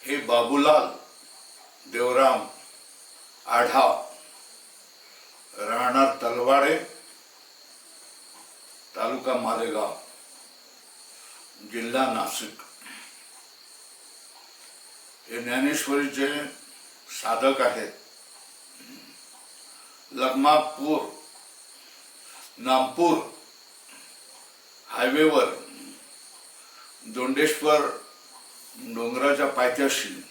हे बाबूलाल देवराम आढाव राहणार तलवाडे तालुका मालेगाव जिल्हा नाशिक. हे ज्ञानेश्वरीचे साधक आहेत. लग्मापूर नागपूर हायवेवर दोंडेश्वर डोंगराच्या पायथ्याशी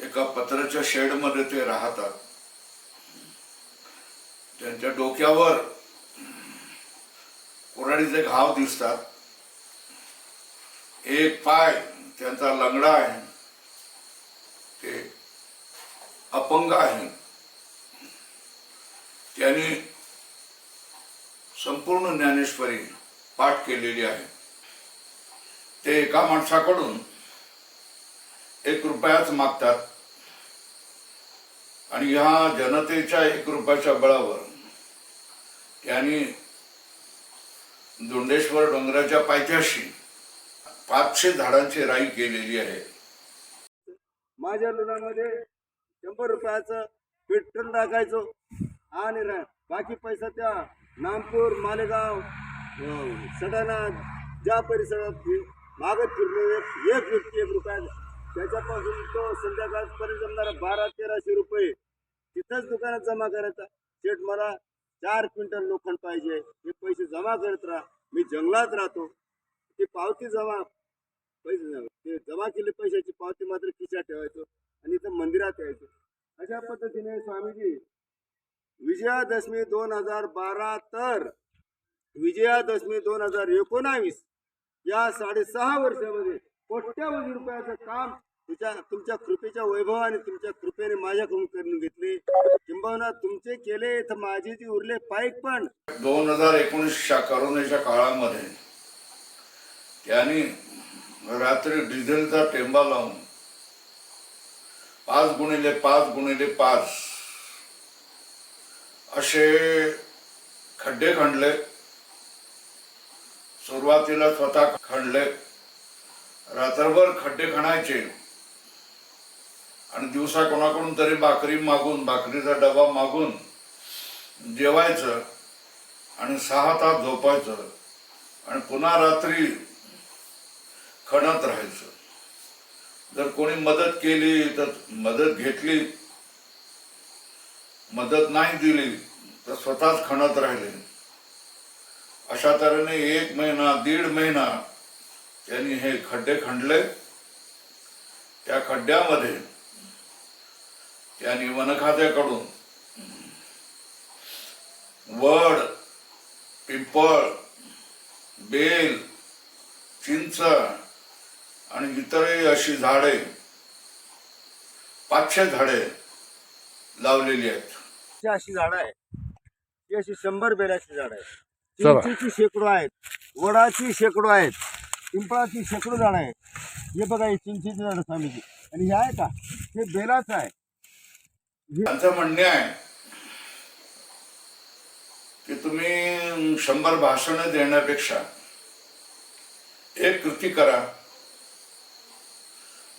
एका पत्र्याच्या शेडमध्ये ते राहतात. त्यांच्या डोक्यावर कुऱ्हाडीचे घाव दिसतात. एक पाय त्यांचा लंगडा आहे. ते अपंग आहे. त्यांनी संपूर्ण ज्ञानेश्वरी पाठ केलेली आहे. ते एका माणसाकडून एक रुपयाच मागतात. आणि ह्या जनतेच्या एक रुपयाच्या बळावर यांनी दोंडेश्वर डोंगराच्या पायथ्याशी पाचशे झाडांची राई केलेली आहे. माझ्या लोणामध्ये शंभर रुपयाचं पेट्रोल टाकायचो. आणि बाकी पैसा त्या नामपूर मालेगाव सडाना सडाणा ज्या परिसरात मागत फिरलो एक एक व्यक्ती एक रुपया त्याच्यापासून तो संध्याकाळपर्यंत जमणारा बारा तेराशे रुपये तिथंच दुकानात जमा करायचा. शेठ मला चार क्विंटल लोखंड पाहिजे हे पैसे जमा करत राहा. मी जंगलात राहतो. ती पावती जमा पैसे ते जमा केले पैशाची पावती मात्र खिशात ठेवायचो आणि इथं मंदिरात यायचो अशा पद्धतीने स्वामीजी विजयादशमी दोन हजार बारा तर विजयादशमी दोन हजार एकोणावीस या साडेसहा वर्षामध्ये कोट्यावधी रुपयाचं काम तुझ्या तुमच्या कृपेच्या वैभवाने तुमच्या कृपेने माझ्याकडून करून घेतले. किंबहुना तुमचे केले तर माझे ती उरले पाईक पण. दोन हजार एकोणीसच्या करोनाच्या काळामध्ये त्यांनी रात्री डिझेलचा टेंबा लावून पाच गुणिले पाच गुणिले पाच असे खड्डे खणले. सुरुवातीला स्वतः खणले. रात्रभर खड्डे खणायचे. आणि दिवसा कोणाकडून तरी भाकरी मागून भाकरीचा डबा मागून जेवायचं आणि सहा तास झोपायचं आणि पुन्हा रात्री खणत राहायचं. जर कोणी मदत केली तर मदत घेतली मदत नाही दिली तर स्वतःच खणत राहिले. अशा तऱ्हेने एक महिना दीड महिना त्यांनी हे खड्डे खणले त्या खड्ड्यामध्ये त्यांनी वनखात्याकडून वड पिंपळ बेल चिंच आणि इतरही अशी झाडे पाचशे झाडे लावलेली आहेत. ही अशी झाडं आहे ही अशी शंभर बेलाची झाडं आहेत. चिंचेची शेकडो आहेत. वडाची शेकडो आहेत. पिंपळाची शेकडो झाडं आहेत. हे बघा हे चिंचेची झाडं स्वामीची आणि हे आहे का? हे बेलाचं आहे. त्यांचं म्हणणे आहे की तुम्ही शंभर भाषणं देण्यापेक्षा एक कृती करा.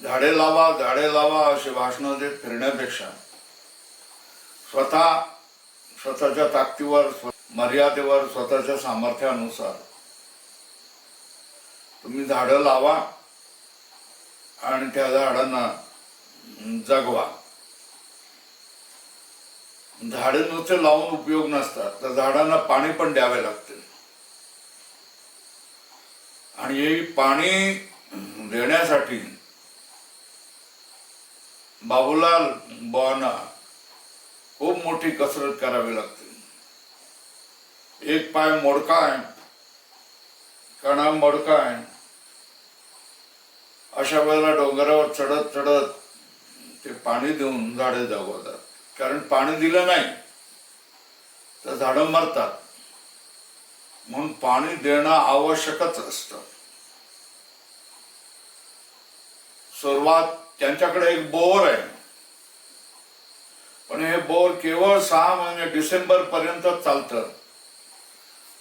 झाडे लावा झाडे लावा असे भाषणं देत फिरण्यापेक्षा स्वतः स्वतःच्या ताकदीवर मर्यादेवर स्वतःच्या सामर्थ्यानुसार तुम्ही झाडं लावा आणि त्या झाडांना जगवा. झाडे नुसते लावून उपयोग नसतात. तर झाडांना पाणी पण द्यावे लागते. आणि हे पाणी देण्यासाठी बाबूलाल बॉना खूप मोठी कसरत करावी लागते. एक पाय मोडका आहे कणा मोडका आहे अशा वेळेला डोंगरावर चढत चढत ते पाणी देऊन झाडे जगवतात. कारण पाणी दिलं नाही तर झाडं मरतात. म्हणून पाणी देणं आवश्यकच असतं. सुरुवात त्यांच्याकडे एक बोर आहे. पण हे बोर केवळ सहा महिने डिसेंबर पर्यंत चालतं.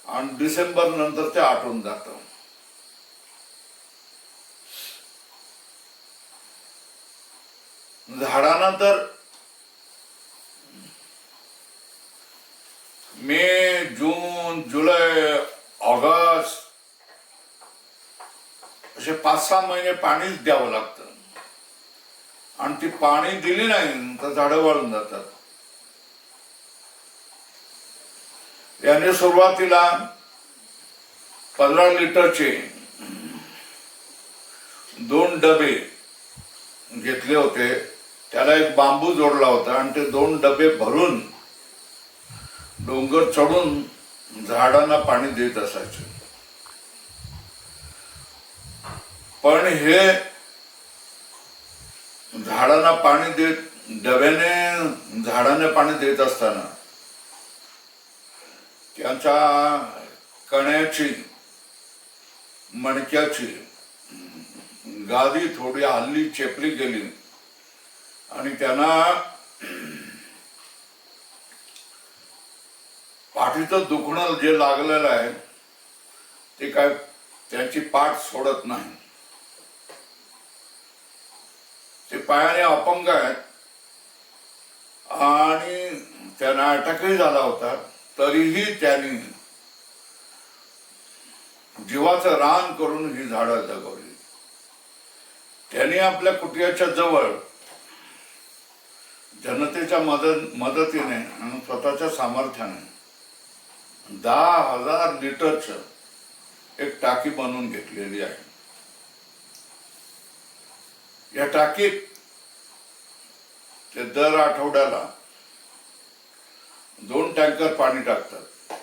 आणि डिसेंबर नंतर ते आटून जातं. झाडांना तर मे जून जुलै ऑगस्ट असे पाच सहा महिने पाणीच द्यावं लागतं. आणि ती पाणी दिली नाही तर झाडं वाळून जातात. याने सुरुवातीला पंधरा लिटरचे दोन डबे घेतले होते. त्याला एक बांबू जोडला होता आणि ते दोन डबे भरून डोंगर चढून झाडांना पाणी देत असायचे. पण हे झाडांना पाणी देत डब्याने झाडांना पाणी देत असताना त्यांच्या कण्याची मणक्याची गादी थोडी हल्ली चेपली गेली. आणि त्यांना पाठीचं दुखणं जे लागलेलं आहे ते काय त्यांची पाठ सोडत नाही. ते पायाने अपंग आहेत. आणि त्यांना अटकही झाला होता तरीही त्यांनी जीवाचं रान करून ही झाडं जगवली. त्यांनी आपल्या कुटियाच्या जवळ जनतेच्या मदत मदतीने आणि स्वतःच्या सामर्थ्याने दहा हजार लिटरचं एक टाकी बनवून घेतलेली आहे. या टाकीत ते दर आठवड्याला दोन टँकर पाणी टाकतात.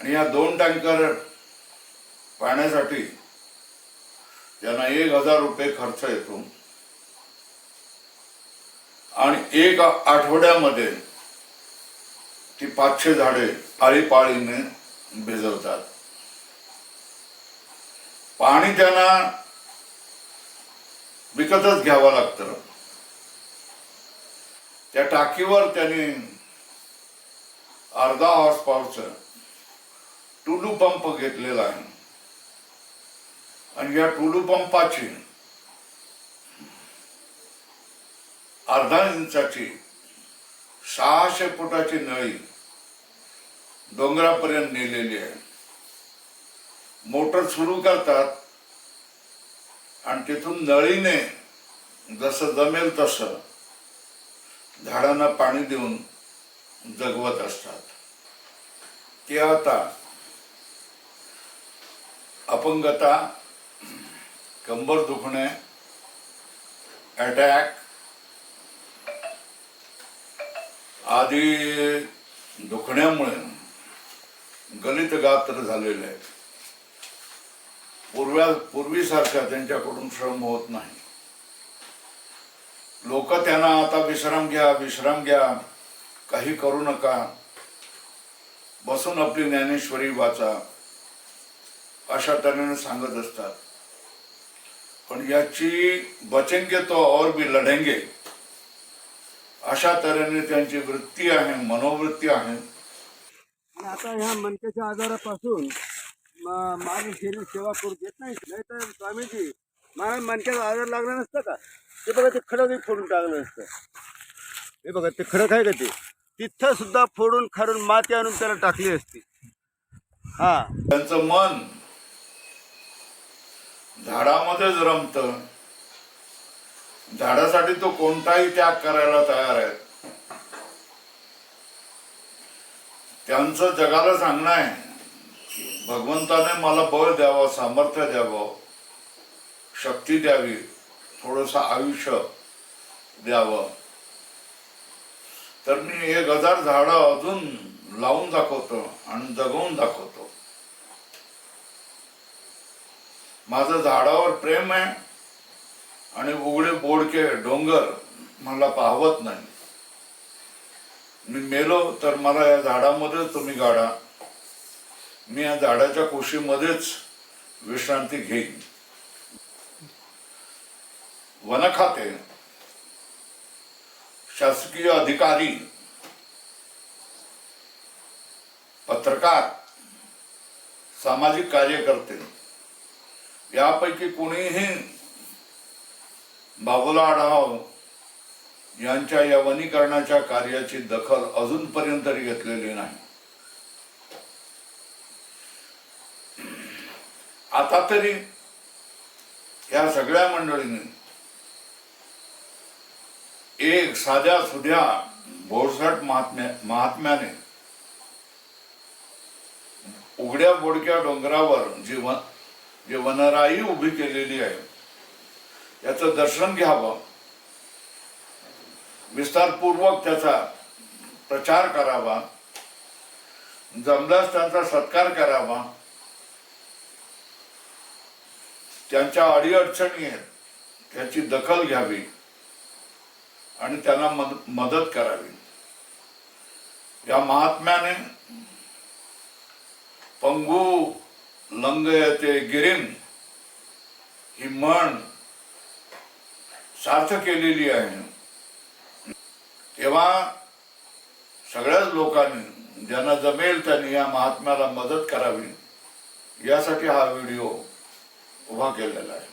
आणि या दोन टँकर पाण्यासाठी त्यांना एक हजार रुपये खर्च येतो. आणि एक आठवड्यामध्ये ती पाचशे झाडे आळीपाळीने भिजवतात. पाणी त्यांना विकतच घ्यावं लागतं. त्या टाकीवर त्यांनी अर्धा हॉर्स पॉवरचं टुलू पंप घेतलेला आहे. आणि या टुलू पंपाची अर्धा इंचाची सहाशे फुटाची नळी डोंगरापर्यंत नेलेली आहे. मोटर सुरू करतात आणि तिथून नळीने जसं जमेल तसं झाडांना पाणी देऊन जगवत असतात. ते आता अपंगता कंबर दुखणे अटॅक आधी दुखण्यामुळे गलित गात्र झालेले आहेत. पूर्व्या पूर्वीसारख्या त्यांच्याकडून श्रम होत नाही. लोक त्यांना आता विश्राम घ्या विश्राम घ्या काही करू नका. बसून आपली ज्ञानेश्वरी वाचा अशा तऱ्हेने सांगत असतात. पण याची बचेंगे तो और भी लढेंगे. अशा तऱ्हेने त्यांची वृत्ती आहे मनोवृत्ती आहे. आता ह्या मनक्याच्या आजारापासून माझं शरीर सेवा करू देत नाही. नाहीतर स्वामीजी मला मनक्याचा आजार लागला नसतं का? ते बघा ते खडं फोडून टाकलं असतं हे बघा ते खडक आहे का ते? तिथं सुद्धा फोडून खाडून माती आणून त्याला टाकली असती. हा. त्यांचं मन झाडामध्येच रमत. झाडासाठी तो कोणताही त्याग करायला तयार आहे. त्यांचं जगाला सांगणं आहे भगवंताने मला बळ द्यावं सामर्थ्य द्यावं शक्ती द्यावी थोडस आयुष्य द्यावं. तर मी एक हजार झाडं अजून लावून दाखवतो आणि जगवून दाखवतो. माझं झाडावर प्रेम आहे. आणि उघडे बोडके डोंगर मला पाहवत नाही. मी मेलो तर मला या झाडामध्येच तुम्ही गाडा. मी या झाडाच्या कुशीमध्येच विश्रांती घेईन. वन खाते शासकीय अधिकारी पत्रकार सामाजिक कार्यकर्ते यापैकी कोणीही बाबूला आढाव यांच्या या वनीकरणाच्या कार्याची दखल अजूनपर्यंत तरी घेतलेली नाही. आता तरी या सगळ्या मंडळींनी एक साध्या सुध्या भोरसट महात्म्या महात्म्याने उघड्या बोडक्या डोंगरावर जी वन जी वनराई उभी केलेली आहे याचं दर्शन घ्यावं. विस्तारपूर्वक त्याचा प्रचार करावा. जमल्यास त्यांचा सत्कार करावा. त्यांच्या अडीअडचणी आहेत त्याची दखल घ्यावी आणि त्यांना मद मदत करावी. या महात्म्याने पंगू लंग येते गिरीन ही म्हण सार्थ केलेली आहे. तेव्हा सगळ्याच लोकांनी ज्यांना जमेल त्यांनी या महात्म्याला मदत करावी. यासाठी हा व्हिडिओ उभा केलेला आहे.